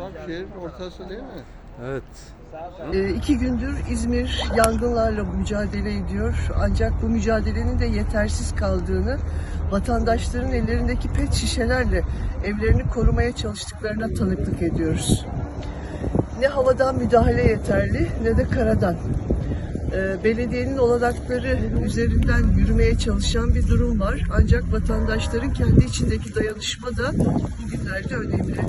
Tam şehrin ortası değil mi? Evet. E, iki gündür İzmir yangınlarla mücadele ediyor. Ancak bu mücadelenin de yetersiz kaldığını, vatandaşların ellerindeki pet şişelerle evlerini korumaya çalıştıklarına tanıklık ediyoruz. Ne havadan müdahale yeterli ne de karadan. E, belediyenin olanakları üzerinden yürümeye çalışan bir durum var. Ancak vatandaşların kendi içindeki dayanışma da bugünlerde önemli.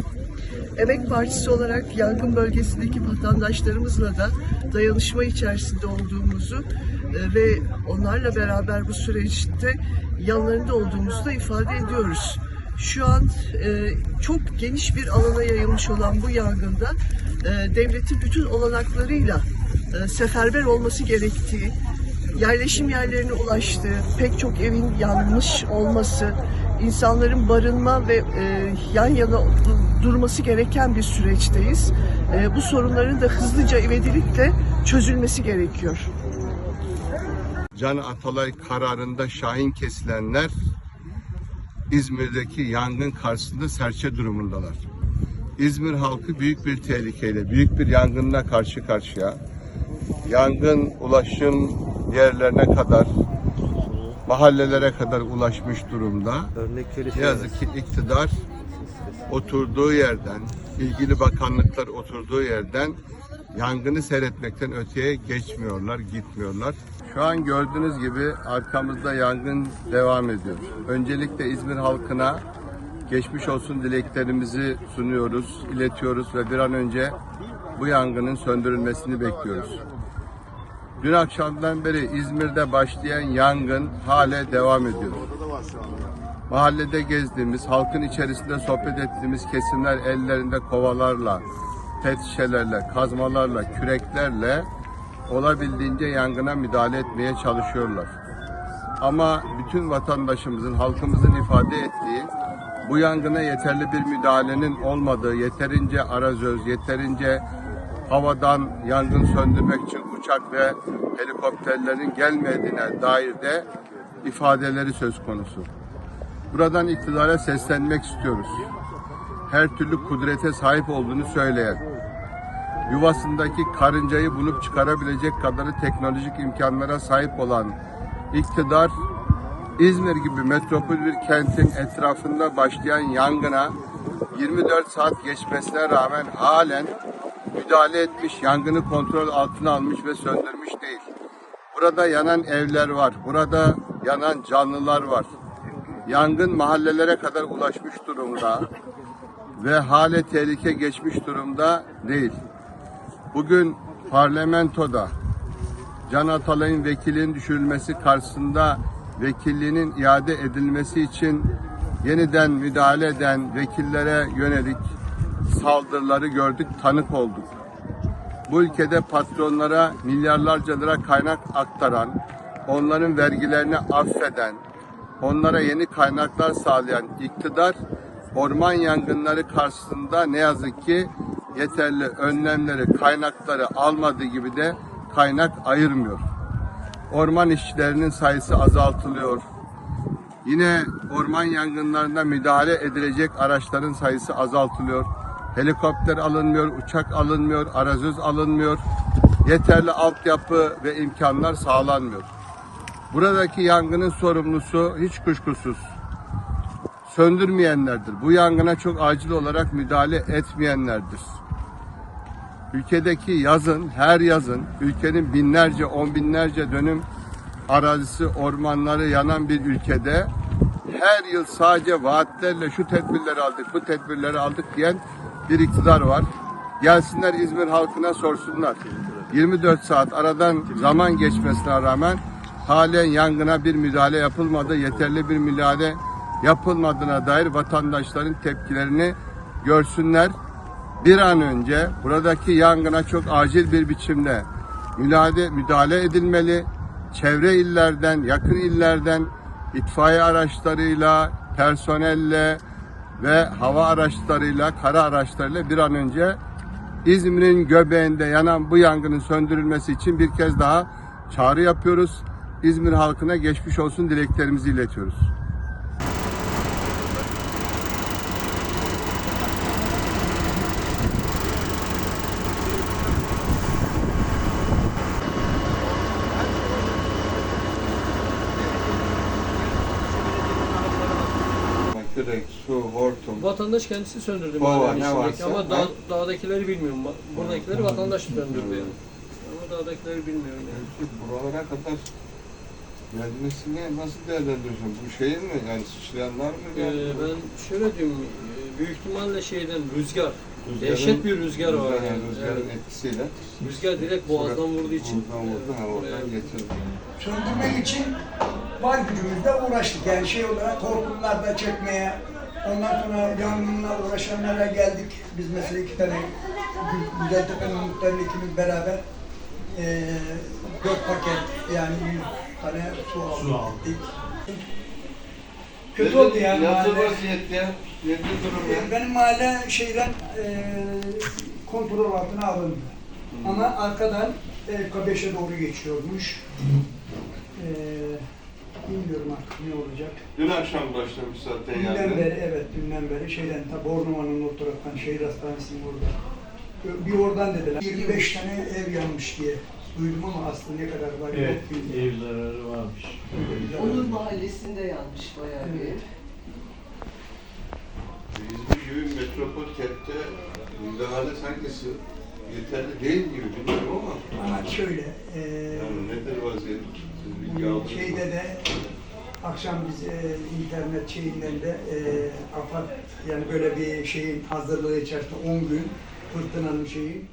Emek Partisi olarak yangın bölgesindeki vatandaşlarımızla da dayanışma içerisinde olduğumuzu e, ve onlarla beraber bu süreçte yanlarında olduğumuzu da ifade ediyoruz. Şu an e, çok geniş bir alana yayılmış olan bu yangında e, devletin bütün olanaklarıyla e, seferber olması gerektiği, yerleşim yerlerine ulaştığı, pek çok evin yanmış olması, insanların barınma ve e, yan yana du- durması gereken bir süreçteyiz. E, bu sorunların da hızlıca ivedilikle çözülmesi gerekiyor. Can Atalay kararında şahin kesilenler İzmir'deki yangın karşısında serçe durumundalar. İzmir halkı büyük bir tehlikeyle, büyük bir yangınla karşı karşıya. Yangın ulaşım yerlerine kadar, mahallelere kadar ulaşmış durumda. Ne yazık ki iktidar oturduğu yerden, ilgili bakanlıklar oturduğu yerden yangını seyretmekten öteye geçmiyorlar, gitmiyorlar. Şu an gördüğünüz gibi arkamızda yangın devam ediyor. Öncelikle İzmir halkına geçmiş olsun dileklerimizi sunuyoruz, iletiyoruz ve bir an önce bu yangının söndürülmesini bekliyoruz. Dün akşamdan beri İzmir'de başlayan yangın hale devam ediyor. Mahallede gezdiğimiz, halkın içerisinde sohbet ettiğimiz kesimler ellerinde kovalarla, pet şişelerle, kazmalarla, küreklerle olabildiğince yangına müdahale etmeye çalışıyorlar. Ama bütün vatandaşımızın, halkımızın ifade ettiği bu yangına yeterli bir müdahalenin olmadığı, yeterince arazöz, yeterince havadan yangın söndürmek için uçak ve helikopterlerin gelmediğine dair de ifadeleri söz konusu. Buradan iktidara seslenmek istiyoruz. Her türlü kudrete sahip olduğunu söyleyen, yuvasındaki karıncayı bulup çıkarabilecek kadarı teknolojik imkanlara sahip olan iktidar, İzmir gibi metropol bir kentin etrafında başlayan yangına 24 saat geçmesine rağmen halen müdahale etmiş, yangını kontrol altına almış ve söndürmüş değil. Burada yanan evler var, burada yanan canlılar var. Yangın mahallelere kadar ulaşmış durumda ve hale tehlike geçmiş durumda değil. Bugün parlamentoda Can Atalay'ın vekilin düşürülmesi karşısında vekilliğinin iade edilmesi için yeniden müdahale eden vekillere yönelik saldırıları gördük, tanık olduk. Bu ülkede patronlara milyarlarca lira kaynak aktaran, onların vergilerini affeden, onlara yeni kaynaklar sağlayan iktidar orman yangınları karşısında ne yazık ki yeterli önlemleri, kaynakları almadığı gibi de kaynak ayırmıyor. Orman işçilerinin sayısı azaltılıyor. Yine orman yangınlarında müdahale edilecek araçların sayısı azaltılıyor. Helikopter alınmıyor, uçak alınmıyor, arazöz alınmıyor. Yeterli altyapı ve imkanlar sağlanmıyor. Buradaki yangının sorumlusu hiç kuşkusuz söndürmeyenlerdir. Bu yangına çok acil olarak müdahale etmeyenlerdir. Ülkedeki yazın, her yazın ülkenin binlerce, on binlerce dönüm arazisi, ormanları yanan bir ülkede her yıl sadece vaatlerle şu tedbirleri aldık, bu tedbirleri aldık diyen bir iktidar var. Gelsinler İzmir halkına sorsunlar. 24 saat aradan zaman geçmesine rağmen halen yangına bir müdahale yapılmadı, yeterli bir müdahale yapılmadığına dair vatandaşların tepkilerini görsünler. Bir an önce buradaki yangına çok acil bir biçimde müdahale, müdahale edilmeli. Çevre illerden, yakın illerden itfaiye araçlarıyla, personelle ve hava araçlarıyla, kara araçlarıyla bir an önce İzmir'in göbeğinde yanan bu yangının söndürülmesi için bir kez daha çağrı yapıyoruz. İzmir halkına geçmiş olsun dileklerimizi iletiyoruz. Good day su, hortum. Vatandaş kendisi söndürdü Kova, mahallenin ne içindeki. varsa, Ama ha? dağ, dağdakileri bilmiyorum. Ba- Buradakileri vatandaş söndürdü yani. Ama dağdakileri bilmiyorum yani. Peki buralara kadar gelmesini nasıl değerlendiriyorsun? Bu şeyin mi? Yani sıçrayanlar mı? Ee, geldi? ben şöyle diyeyim, e, büyük ihtimalle şeyden rüzgar, Rüzgarın- dehşet bir rüzgar var Rüzgar, yani. Rüzgarın Evet. etkisiyle. Rüzgar direkt boğazdan vurduğu için. Boğazdan vurdu, ha, e, oradan getirdi. söndürmek için var gücümüzde uğraştık. Yani şey olarak hortumlar da çekmeye, ondan sonra yangınla uğraşanlara geldik. Biz mesela iki tane Gü- Güzeltepe'nin muhtarıyla ikimiz beraber eee dört paket yani yüz tane su aldık. gittik. Kötü oldu yani Yazı mahalle. vaziyette, yedi durum ya. Benim mahalle şeyden eee kontrol altına alındı. Ama arkadan K5'e doğru geçiyormuş. Bilmiyorum artık ne olacak. Dün akşam başlamış zaten Dünden yani. beri evet dünden beri şeyden ta Bornova'nın o taraftan şehir hastanesinin orada. Bir oradan dediler. 25 tane ev yanmış diye duydum ama aslında ne kadar var Evet, yok bilmiyorum. ev zararı varmış. Onur Mahallesi'nde yanmış bayağı bir ev. İzmir gibi metropol kentte müdahale sanki yeterli değil gibi bilmiyorum ama. Ama şöyle eee Yani nedir vaziyet? Şeyde de akşam biz eee, internet şeyinden de eee AFAD yani böyle bir şeyin hazırlığı içerisinde 10 gün fırtınanın şeyi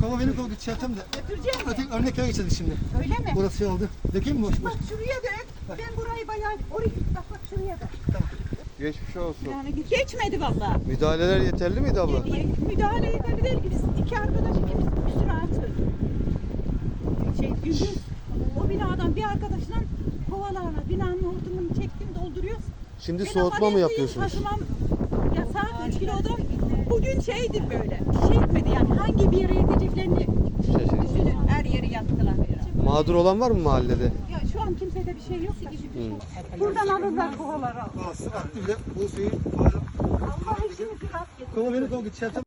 Kova benim kova gideceğim de. Götüreceğim mi? Öteki örnek köye geçeceğiz şimdi. Öyle mi? Burası şey oldu. Dökeyim mi boş boş? Bak şuraya dök. Ben burayı bayağı oraya bak bak şuraya dök. Geçmiş olsun. Yani geçmedi vallahi. Müdahaleler yeterli miydi abla? Müdahale edebilir biz Şimdi Ben soğutma mı yapıyorsunuz? Taşımam yasak 3 kiloda. Bugün şeydir böyle. Şey etmedi yani hangi bir yere yeteceklerini düşünün. Her yeri yaktılar. Mağdur olan var mı mahallede? Ya şu an kimsede bir şey yok da. Buradan alırlar kovaları. Bu suyu Allah işinizi rast